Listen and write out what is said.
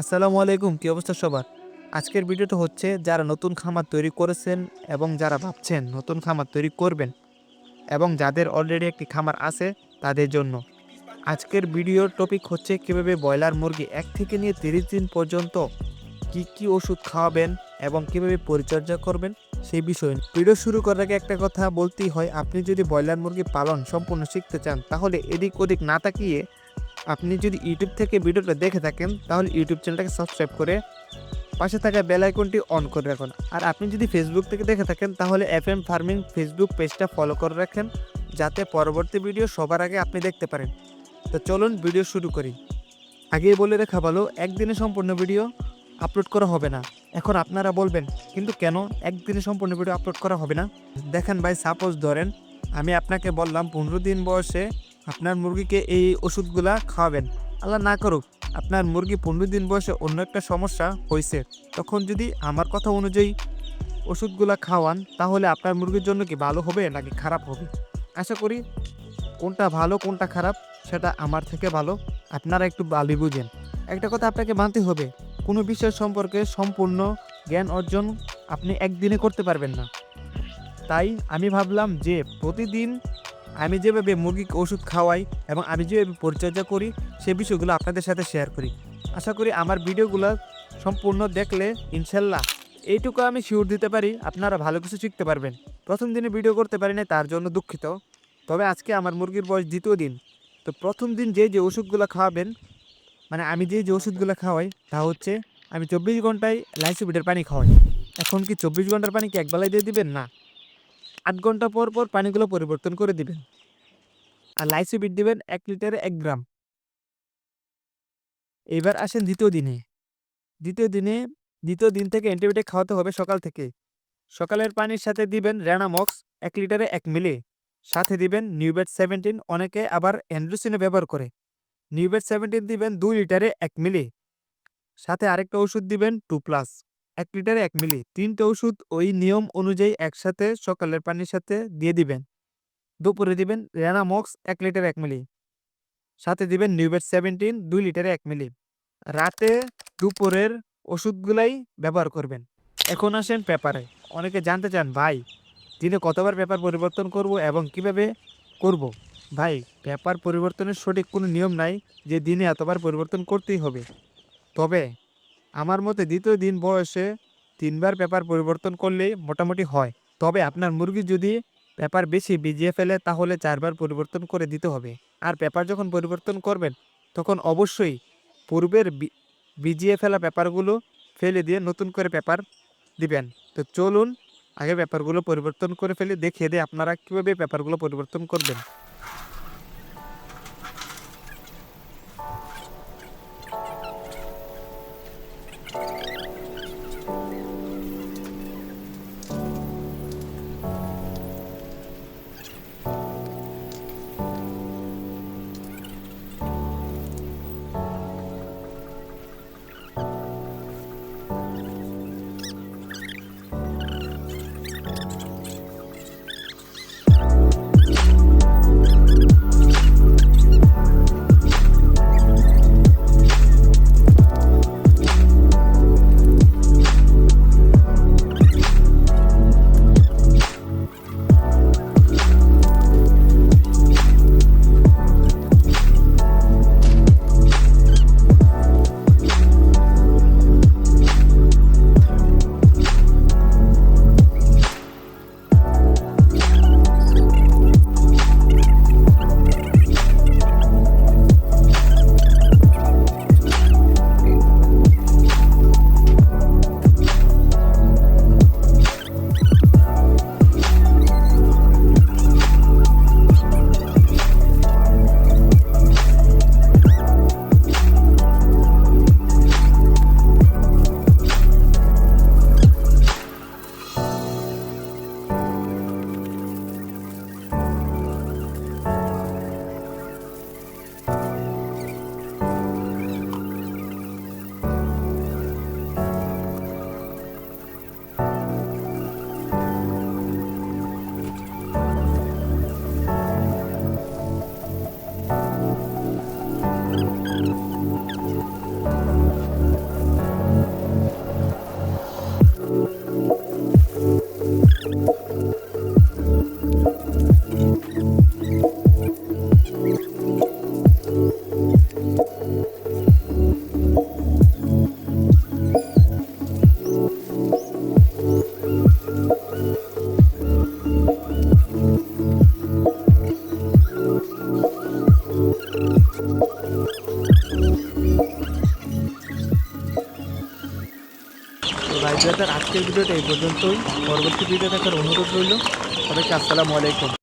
আসসালামু আলাইকুম, কী অবস্থা সবার? আজকের ভিডিওটা হচ্ছে যারা নতুন খামার তৈরি করেছেন এবং যারা ভাবছেন নতুন খামার তৈরি করবেন এবং যাদের অলরেডি একটি খামার আছে তাদের জন্য। আজকের ভিডিওর টপিক হচ্ছে কীভাবে ব্রয়লার মুরগি এক থেকে নিয়ে তিরিশ দিন পর্যন্ত কি কি ওষুধ খাওয়াবেন এবং কীভাবে পরিচর্যা করবেন সেই বিষয়ে ভিডিও শুরু করার আগে একটা কথা বলতেই হয়, আপনি যদি ব্রয়লার মুরগি পালন সম্পূর্ণ শিখতে চান তাহলে এদিক ওদিক না তাকিয়ে আপনি যদি ইউটিউব থেকে ভিডিওটা দেখে থাকেন, তাহলে ইউটিউব চ্যানেলটাকে সাবস্ক্রাইব করে পাশে থাকা বেল আইকনটি অন করে রাখুন। আর আপনি যদি ফেসবুক থেকে দেখে থাকেন, তাহলে এফ এম ফার্মিং ফেসবুক পেজটা ফলো করে রাখেন, যাতে পরবর্তী ভিডিও সবার আগে আপনি দেখতে পারেন। তো চলুন ভিডিও শুরু করি। আগেই বলে রাখা ভালো, একদিনে সম্পূর্ণ ভিডিও আপলোড করা হবে না। এখন আপনারা বলবেন, কিন্তু কেন একদিনে সম্পূর্ণ ভিডিও আপলোড করা হবে না? দেখেন ভাই সাপোজ ধরেন, আমি আপনাকে বললাম পনেরো দিন বয়সে আপনার মুরগিকে এই ওষুধগুলা খাওয়াবেন। আল্লাহ না করুক, আপনার মুরগি পনেরো দিন বয়সে অন্য একটা সমস্যা হয়েছে। তখন যদি আমার কথা অনুযায়ী ওষুধগুলা খাওয়ান, তাহলে আপনার মুরগির জন্য কি ভালো হবে নাকি খারাপ হবে? আশা করি কোনটা ভালো, কোনটা খারাপ, সেটা আমার থেকে ভালো। আপনারা একটু ভালোই বুঝেন। একটা কথা আপনাকে মানতে হবে, কোনো বিষয় সম্পর্কে সম্পূর্ণ জ্ঞান অর্জন আপনি একদিনে করতে পারবেন না। তাই আমি ভাবলাম যে প্রতিদিন আমি যেভাবে মুরগিকে ওষুধ খাওয়াই এবং আমি যেভাবে পরিচর্যা করি, সে বিষয়গুলো আপনাদের সাথে শেয়ার করি। আশা করি আমার ভিডিওগুলো সম্পূর্ণ দেখলে, ইনশাল্লাহ এইটুকু আমি শিওর দিতে পারি, আপনারা ভালো কিছু শিখতে পারবেন। প্রথম দিনে ভিডিও করতে পারি না তার জন্য দুঃখিত। তবে আজকে আমার মুরগির বয়স দ্বিতীয় দিন। তো প্রথম দিন যে যে ওষুধগুলো খাওয়াবেন মানে আমি যে যে ওষুধগুলো খাওয়াই, তা হচ্ছে আমি চব্বিশ ঘন্টায় লাইসোবিটের পানি খাওয়াই। এখন কি চব্বিশ ঘণ্টার পানি কি একবেলায় দিয়ে দিবেন? না। আট ঘণ্টা পর পর পানিগুলো পরিবর্তন করে দিবেন। আর লাইসোবিট দিবেন এক লিটারে এক গ্রাম। এবার আসেন দ্বিতীয় দিনে। দ্বিতীয় দিনে, দ্বিতীয় দিন থেকে অ্যান্টিবায়োটিক খাওয়াতে হবে সকাল থেকে। সকালের পানির সাথে দিবেন র্যানামক্স এক লিটারে এক মিলি। সাথে দিবেন নিউবেট সেভেন্টিন, অনেকে আবার অ্যান্ড্রোসিনে ব্যবহার করে। নিউবেট সেভেন্টিন দিবেন দুই লিটারে এক মিলি। সাথে আরেকটা ওষুধ দিবেন টু প্লাস। এক লিটারে এক মিলি। তিনটে ওষুধ ওই নিয়ম অনুযায়ী একসাথে সকালের পানির সাথে দিয়ে দিবেন। দুপুরে দিবেন র্যানামক্স এক লিটার এক মিলি। সাথে দিবেন নিউবেট সেভেন্টিন দুই লিটারে এক মিলি। রাতে দুপুরের ওষুধগুলাই ব্যবহার করবেন। এখন আসেন পেপারে। অনেকে জানতে চান, ভাই, দিনে কতবার পেপার পরিবর্তন করব এবং কীভাবে করব? ভাই, পেপার পরিবর্তনের সঠিক কোনো নিয়ম নাই যে দিনে এতবার পরিবর্তন করতেই হবে। তবে আমার মতে দ্বিতীয় দিন বয়সে তিনবার পেপার পরিবর্তন করলে মোটামুটি হয়। তবে আপনার মুরগি যদি পেপার বেশি ভিজিয়ে ফেলে, তাহলে চারবার পরিবর্তন করে দিতে হবে। আর পেপার যখন পরিবর্তন করবেন, তখন অবশ্যই পূর্বের ভিজিয়ে ফেলা পেপারগুলো ফেলে দিয়ে নতুন করে পেপার দিবেন। তো চলুন, আগে পেপারগুলো পরিবর্তন করে ফেলে দেখিয়ে দিয়ে আপনারা কীভাবে পেপারগুলো পরিবর্তন করবেন। ব্রাদার আজকের ভিডিওটা এই পর্যন্তই। পরবর্তী ভিডিও দেখার অনুরোধ রইল। সবাইকে আসসালামু আলাইকুম।